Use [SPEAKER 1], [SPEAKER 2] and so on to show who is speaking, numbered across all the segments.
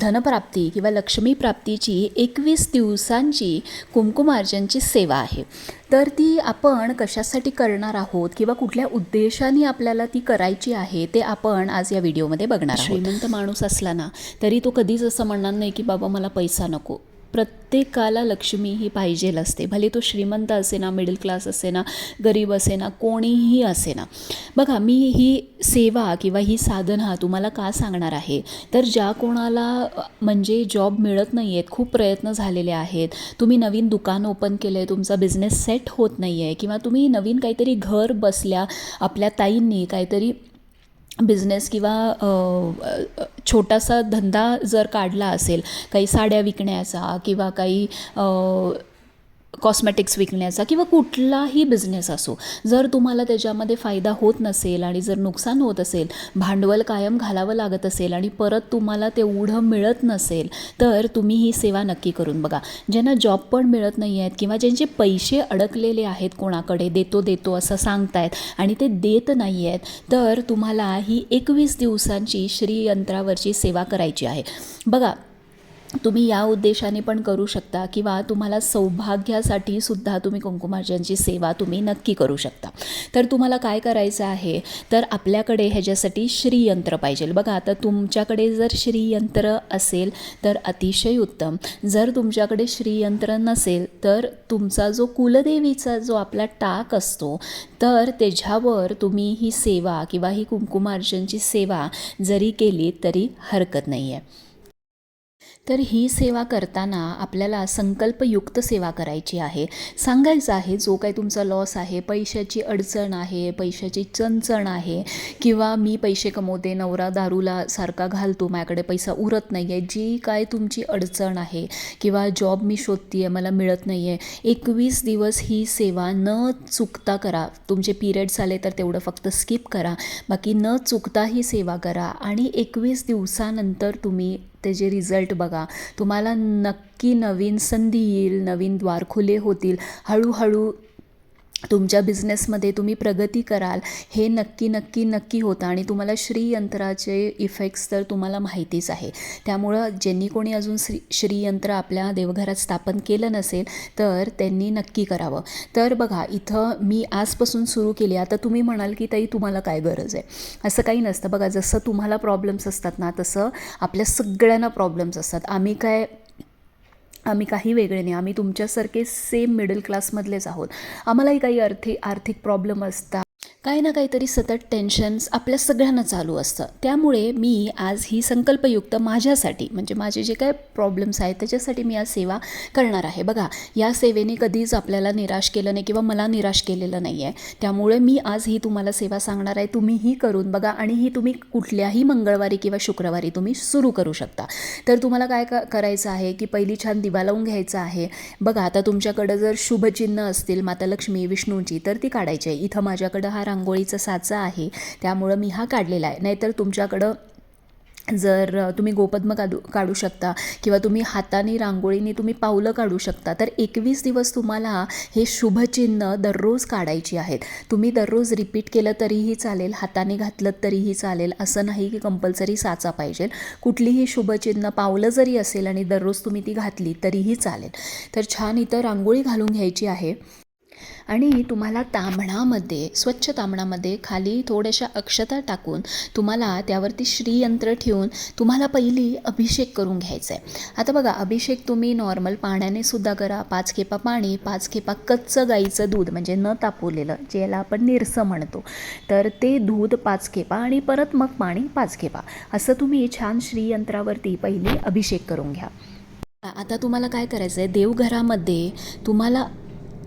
[SPEAKER 1] धनप्राप्ती किंवा लक्ष्मी प्राप्तीची एकवीस दिवसांची कुंकुमार्जनची सेवा आहे. तर ती आपण कशासाठी करणार आहोत किंवा कुठल्या उद्देशाने आपल्याला ती करायची आहे ते आपण आज या व्हिडिओमध्ये बघणार श्रीमंत माणूस असला ना तरी तो कधीच असं म्हणणार नाही की बाबा मला पैसा नको. प्रत्येकाला लक्ष्मी ही पाहिजेल असते. भले तो श्रीमंत असे ना मिडल क्लास असे ना गरीब असे ना कोणीही असे ना बघा मी ही सेवा किंवा ही साधना तुम्हाला का सांगणार आहे? तर ज्या कोणाला म्हणजे जॉब मिळत नाही आहेत खूप प्रयत्न झालेले आहेत. तुम्ही नवीन दुकान ओपन केलं आहे तुमचा बिझनेस सेट होत नाही आहे किंवा तुम्ही नवीन काहीतरी घर बसल्या आपल्या ताईंनी काहीतरी बिझनेस किंवा छोटासा धंदा जर काढला असेल काही साड्या विकण्याचा किंवा काही कॉस्मेटिक्स विकण्याचा किंवा कुठलाही बिझनेस असो जर तुम्हाला त्याच्यामध्ये फायदा होत नसेल आणि जर नुकसान होत असेल भांडवल कायम घालावं लागत असेल आणि परत तुम्हाला तेवढं मिळत नसेल तर तुम्ही ही सेवा नक्की करून बघा. ज्यांना जॉब पण मिळत नाही आहेत किंवा ज्यांचे पैसे अडकलेले आहेत कोणाकडे देतो देतो असं सांगतायत आणि ते देत नाही आहेत तर तुम्हाला ही एकवीस दिवसांची श्रीयंत्रावरची सेवा करायची आहे. बघा तुम्ही या उद्देशाने पण करू शकता किंवा तुम्हाला सौभाग्यासाठी सुद्धा तुम्ही कुंकुमार्जनची सेवा तुम्ही नक्की करू शकता. तर तुम्हाला काय करायचं आहे? तर आपल्याकडे ह्याच्यासाठी श्रीयंत्र पाहिजे. बघा आता तुमच्याकडे जर श्रीयंत्र असेल तर अतिशय उत्तम. जर तुमच्याकडे श्रीयंत्र नसेल तर तुमचा जो कुलदेवीचा जो आपला टाक असतो तर त्याच्यावर तुम्ही ही सेवा किंवा ही कुंकुमार्जनची सेवा जरी केली तरी हरकत नाही आहे तर ही सेवा करताना आपल्याला संकल्पयुक्त सेवा करायची आहे. सांगायचं आहे जो काही तुमचा लॉस आहे पैशाची अडचण आहे पैशाची चणचण आहे किंवा मी पैसे कमवते नवरा दारूला सारखा घालतो माझ्याकडे पैसा उरत नाही आहे जी काय तुमची अडचण आहे किंवा जॉब मी शोधते आहे मला मिळत नाही आहे एकवीस दिवस ही सेवा न चुकता करा. तुमचे पिरियड्स आले तर तेवढं फक्त स्किप करा. बाकी न चुकता ही सेवा करा. आणि एकवीस दिवसानंतर तुम्ही त्याचे रिझल्ट बघा तुम्हाला नक्की नवीन संधी येईल नवीन द्वार खुले होतील. हळूहळू तुमच्या बिझनेसमध्ये तुम्ही प्रगती कराल हे नक्की नक्की नक्की होतं आणि तुम्हाला श्रीयंत्राचे इफेक्ट्स तर तुम्हाला माहितीच आहे. त्यामुळं ज्यांनी कोणी अजून श्री श्रीयंत्र आपल्या देवघरात स्थापन केलं नसेल तर त्यांनी नक्की करावं. तर बघा इथं मी आजपासून सुरू केली. आता तुम्ही म्हणाल की ताई तुम्हाला काय गरज आहे? असं काही नसतं. बघा जसं तुम्हाला प्रॉब्लेम्स असतात ना तसं आपल्या सगळ्यांना प्रॉब्लेम्स असतात. आम्ही काय आम्ही काही वेगळे नाही. आम्ही तुमच्यासारखे सेम मिडल क्लासमधलेच आहोत. आम्हालाही काही आर्थिक आर्थिक प्रॉब्लेम असतात. काही ना काहीतरी सतत टेन्शन्स आपल्या सगळ्यांना चालू असतं. त्यामुळे मी आज ही संकल्पयुक्त माझ्यासाठी म्हणजे माझे जे काय प्रॉब्लेम्स आहेत त्याच्यासाठी मी आज सेवा करणार आहे. बघा या सेवेने कधीच आपल्याला निराश केलं नाही किंवा मला निराश केलेलं नाही आहे त्यामुळे मी आज ही तुम्हाला सेवा सांगणार आहे. तुम्हीही करून बघा आणि ही तुम्ही कुठल्याही मंगळवारी किंवा शुक्रवारी तुम्ही सुरू करू शकता. तर तुम्हाला काय करायचं आहे की पहिली छान दिवा लावून घ्यायचं आहे. बघा आता तुमच्याकडं जर शुभचिन्ह असतील माता लक्ष्मी विष्णूंची तर ती काढायची आहे. इथं माझ्याकडं हा रांगोळीचा साचा आहे. त्यामुळं मी हा काढलेला आहे. नाहीतर तुमच्याकडं जर तुम्ही गोपद्म काढू काढू शकता किंवा तुम्ही हाताने रांगोळीने तुम्ही पावलं काढू शकता तर एकवीस दिवस तुम्हाला हे शुभचिन्ह दररोज काढायची आहेत. तुम्ही दररोज रिपीट केलं तरीही चालेल हाताने घातलं तरीही चालेल असं नाही की कंपल्सरी साचा पाहिजे. कुठलीही शुभचिन्ह पावलं जरी असेल आणि दररोज तुम्ही ती घातली तरीही चालेल. तर छान इथं रांगोळी घालून घ्यायची आहे. आणि तुम्हाला तांबणामध्ये स्वच्छ तांबणामध्ये खाली थोड्याशा अक्षता टाकून तुम्हाला त्यावरती श्रीयंत्र ठेवून तुम्हाला पहिली अभिषेक करून घ्यायचा आहे आता बघा अभिषेक तुम्ही नॉर्मल पाण्याने सुद्धा करा पाच खेपा पाणी पाच खेपा कच्चं गाईचं दूध म्हणजे न तापवलेलं ज्याला आपण निरसं म्हणतो. तर ते दूध पाच खेपा आणि परत मग पाणी पाच खेपा. असं तुम्ही छान श्रीयंत्रावरती पहिली अभिषेक करून घ्या. आता तुम्हाला काय करायचं आहे देवघरामध्ये तुम्हाला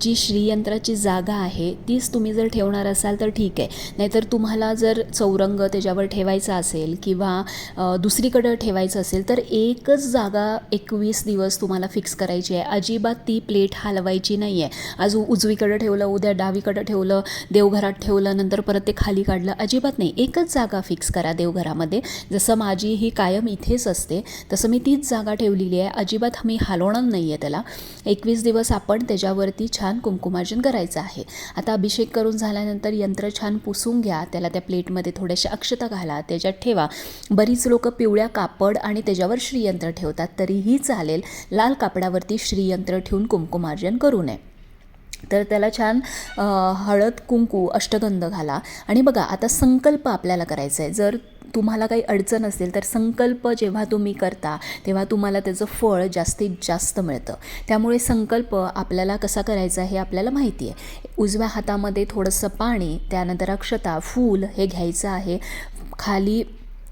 [SPEAKER 1] जी श्रीयंत्राची जागा आहे तीच तुम्ही जर ठेवणार असाल तर ठीक आहे. नाहीतर तुम्हाला जर चौरंग त्याच्यावर ठेवायचा असेल किंवा दुसरीकडं ठेवायचं असेल तर एकच जागा एकवीस दिवस तुम्हाला फिक्स करायची आहे. अजिबात ती प्लेट हलवायची नाही आहे आज उजवीकडं ठेवलं उद्या डावीकडं ठेवलं देवघरात ठेवलं नंतर परत ते खाली काढलं अजिबात नाही. एकच जागा फिक्स करा देवघरामध्ये. जसं माझी ही कायम इथेच असते तसं मी तीच जागा ठेवलेली आहे. अजिबात मी हलवणार नाही आहे त्याला. एकवीस दिवस आपण त्याच्यावरती छान कुंकुमार्जन करायचं आहे. आता अभिषेक करून झाल्यानंतर यंत्र छान पुसून घ्या. त्याला त्या प्लेटमध्ये थोड्याशा अक्षता घाला. त्याच्यात ठेवा. बरीच लोक पिवळ्या कापड आणि त्याच्यावर श्रीयंत्र ठेवतात. तरीही चालेल. लाल कापडावरती श्रीयंत्र ठेवून कुंकुमार्जन करू नये. तर त्याला छान हळद कुंकू अष्टगंध घाला. आणि बघा आता संकल्प आपल्याला करायचा आहे. जर तुम्हाला काही अडचण असेल तर संकल्प जेव्हा तुम्ही करता तेव्हा तुम्हाला त्याचं फळ जास्तीत जास्त मिळतं. त्यामुळे संकल्प आपल्याला कसा करायचा हे आपल्याला माहिती आहे. उजव्या हातामध्ये थोडंसं पाणी त्यानंतर अक्षता फूल हे घ्यायचं आहे. खाली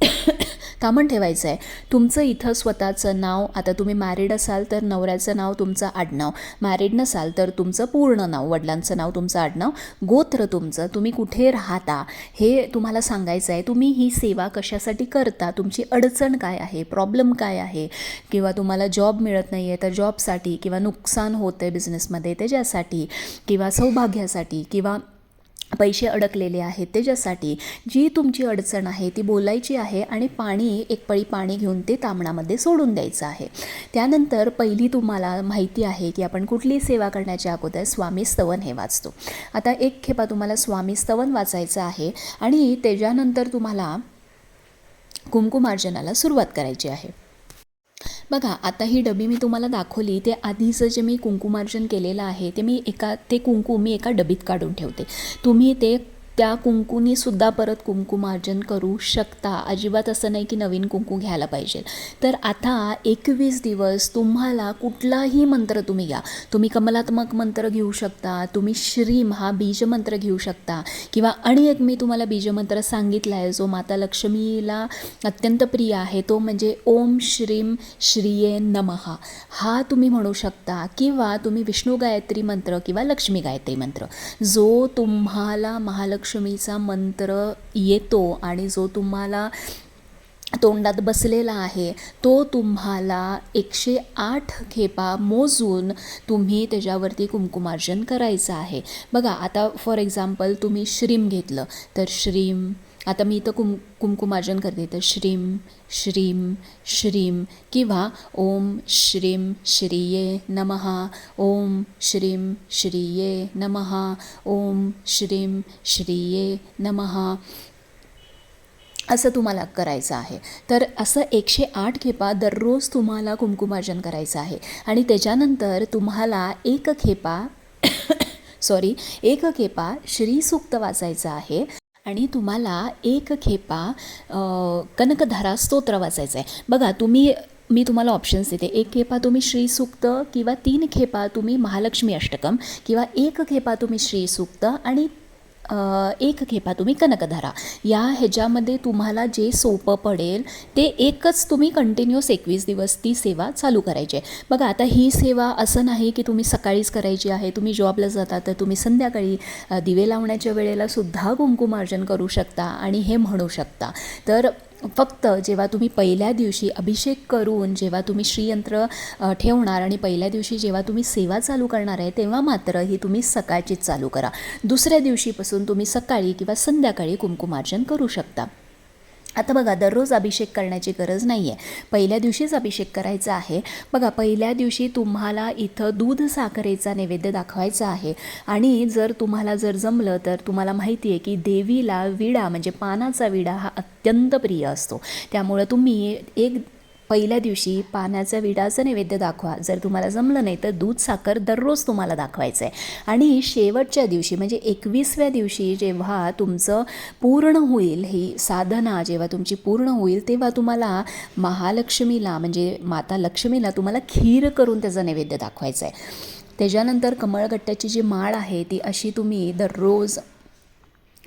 [SPEAKER 1] कामन ठेवायचं आहे तुमचं इथं स्वतःचं नाव आता तुम्ही मॅरिड असाल तर नवऱ्याचं नाव तुमचं आडनाव. मॅरिड नसाल तर तुमचं पूर्ण नाव वडिलांचं नाव तुमचं आडनाव. गोत्र तुमचं तुम्ही कुठे राहता हे तुम्हाला सांगायचं आहे तुम्ही ही सेवा कशासाठी करता? तुमची अडचण काय आहे? प्रॉब्लेम काय आहे? किंवा तुम्हाला जॉब मिळत नाही आहे तर जॉबसाठी किंवा नुकसान होतं आहे बिझनेसमध्ये त्याच्यासाठी किंवा सौभाग्यासाठी किंवा पैसे अडकलेले आहेत. त्याच्यासाठी जी तुमची अडचण आहे ती बोलायची आहे आणि पाणी एक पळी पाणी घेऊन ते तामणामध्ये सोडून द्यायचं आहे. त्यानंतर पहिली तुम्हाला माहिती आहे की आपण कुठली सेवा करण्याच्या अगोदर स्वामी स्तवन हे वाचतो. आता एक खेपा तुम्हाला स्वामी स्तवन वाचायचं आहे आणि त्याच्यानंतर तुम्हाला कुंकुमार्जनाला सुरुवात करायची आहे. बघा आता ही डबी मी तुम्हाला दाखवली ते आधीचं जे मी कुंकुमार्जन केलेलं आहे ते मी एका ते कुंकू मी एका डबीत काढून ठेवते. तुम्ही ते त्या कुंकूनी सुद्धा परत कुंकुमार्जन करू शकता. अजिबात असं नाही की नवीन कुंकू घ्यायला पाहिजे. तर आता एकवीस दिवस तुम्हाला कुठलाही मंत्र तुम्ही घ्या. तुम्ही कमलात्मक मंत्र घेऊ शकता तुम्ही श्रीम हा बीजमंत्र घेऊ शकता किंवा आणि एक मी तुम्हाला बीजमंत्र सांगितला आहे जो माता लक्ष्मीला अत्यंत प्रिय आहे तो म्हणजे ओम श्रीम श्रीये नमः. हा तुम्ही म्हणू शकता किंवा तुम्ही विष्णू गायत्री मंत्र किंवा लक्ष्मी गायत्री मंत्र. जो तुम्हाला महालक्ष्मी महालक्ष्मीचा मंत्र येतो आणि जो तुम्हाला तोंडात बसलेला आहे तो तुम्हाला एकशे आठ खेपा मोजून तुम्ही त्याच्यावरती कुंकुमार्जन करायचं आहे. बघा आता फॉर एक्झाम्पल तुम्ही श्रीम घेतलं तर श्रीम आता मी इथं कुम कुंकुमार्जन करते. तर श्रीम श्रीम श्रीम किंवा ओम श्रीम श्रीये नमहा ओम श्रीम श्रीये नमहा ओम श्रीम श्रीये नमहा असं तुम्हाला करायचं आहे. तर असं एकशे आठ खेपा दररोज तुम्हाला कुंकुमार्जन करायचं आहे. आणि त्याच्यानंतर तुम्हाला एक खेपा सॉरी एक खेपा श्रीसूक्त वाचायचं आहे. आणि तुम्हाला एक खेपा कनकधारा स्तोत्र वाचायचं आहे बघा तुम्ही मी तुम्हाला ऑप्शन्स देते. एक खेपा तुम्ही श्रीसूक्त किंवा तीन खेपा तुम्ही महालक्ष्मी अष्टकम किंवा एक खेपा तुम्ही श्रीसूक्त आणि एक खेपा तुम्ही कनकधारा या ह्याच्यामध्ये तुम्हाला जे सोपं पडेल ते एकच तुम्ही कंटिन्युअस एकवीस दिवस ती सेवा चालू करायची आहे. बघा आता ही सेवा असं नाही की तुम्ही सकाळीच करायची आहे तुम्ही जॉबला जाता तर तुम्ही संध्याकाळी दिवे लावण्याच्या वेळेला सुद्धा कुंकुमार्जन करू शकता आणि हे म्हणू शकता. तर फक्त जेव्हा तुम्ही पहिल्या दिवशी अभिषेक करून जेव्हा तुम्ही श्रीयंत्र ठेवणार आणि पहिल्या दिवशी जेव्हा तुम्ही सेवा चालू करणार आहे तेव्हा मात्र ही तुम्ही सकाळचीच चालू करा. दुसऱ्या दिवशीपासून तुम्ही सकाळी किंवा संध्याकाळी कुंकुमार्जन करू शकता. आता बघा दररोज अभिषेक करण्याची गरज नाही आहे पहिल्या दिवशीच अभिषेक करायचा आहे. बघा पहिल्या दिवशी तुम्हाला इथं दूध साखरेचा नैवेद्य दाखवायचा आहे. आणि जर तुम्हाला जर जमलं तर तुम्हाला माहिती आहे की देवीला विडा म्हणजे पानाचा विडा हा अत्यंत प्रिय असतो. त्यामुळं तुम्ही एक पहिल्या दिवशी पाण्याचा विडाचं नैवेद्य दाखवा. जर तुम्हाला जमलं नाही तर दूध साखर दररोज तुम्हाला दाखवायचं आहे आणि शेवटच्या दिवशी म्हणजे एकवीसव्या दिवशी जेव्हा तुमचं पूर्ण होईल ही साधना जेव्हा तुमची पूर्ण होईल तेव्हा तुम्हाला महालक्ष्मीला म्हणजे माता लक्ष्मीला तुम्हाला खीर करून त्याचं नैवेद्य दाखवायचं आहे त्याच्यानंतर कमळगट्ट्याची जी माळ आहे ती अशी तुम्ही दररोज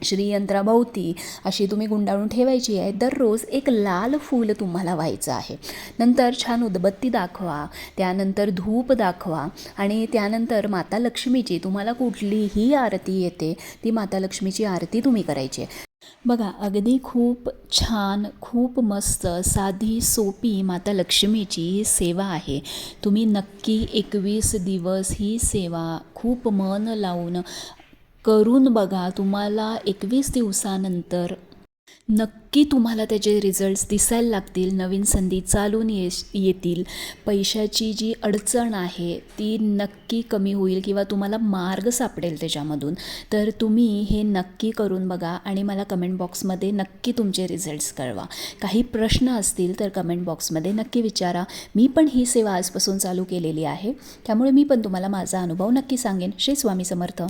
[SPEAKER 1] श्रीयंत्राभोवती अशी तुम्ही गुंडाळून ठेवायची आहे दररोज एक लाल फूल तुम्हाला व्हायचं आहे. नंतर छान उदबत्ती दाखवा त्यानंतर धूप दाखवा आणि त्यानंतर माता लक्ष्मीची तुम्हाला कुठलीही आरती येते ती माता लक्ष्मीची आरती तुम्ही करायची आहे. बघा अगदी खूप छान खूप मस्त साधी सोपी माता लक्ष्मीची ही सेवा आहे. तुम्ही नक्की एकवीस दिवस ही सेवा खूप मन लावून करून बघा तुम्हाला एकवीस दिवसानंतर नक्की तुम्हाला त्याचे रिझल्ट्स दिसायला लागतील. नवीन संधी चालून ये येतील. पैशाची जी अडचण आहे ती नक्की कमी होईल किंवा तुम्हाला मार्ग सापडेल त्याच्यामधून. तर तुम्ही हे नक्की करून बघा आणि मला कमेंट बॉक्समध्ये नक्की तुमचे रिझल्ट्स कळवा. काही प्रश्न असतील तर कमेंट बॉक्समध्ये नक्की विचारा. मी पण ही सेवा आजपासून चालू केलेली आहे. त्यामुळे मी पण तुम्हाला माझा अनुभव नक्की सांगेन. श्री स्वामी समर्थ.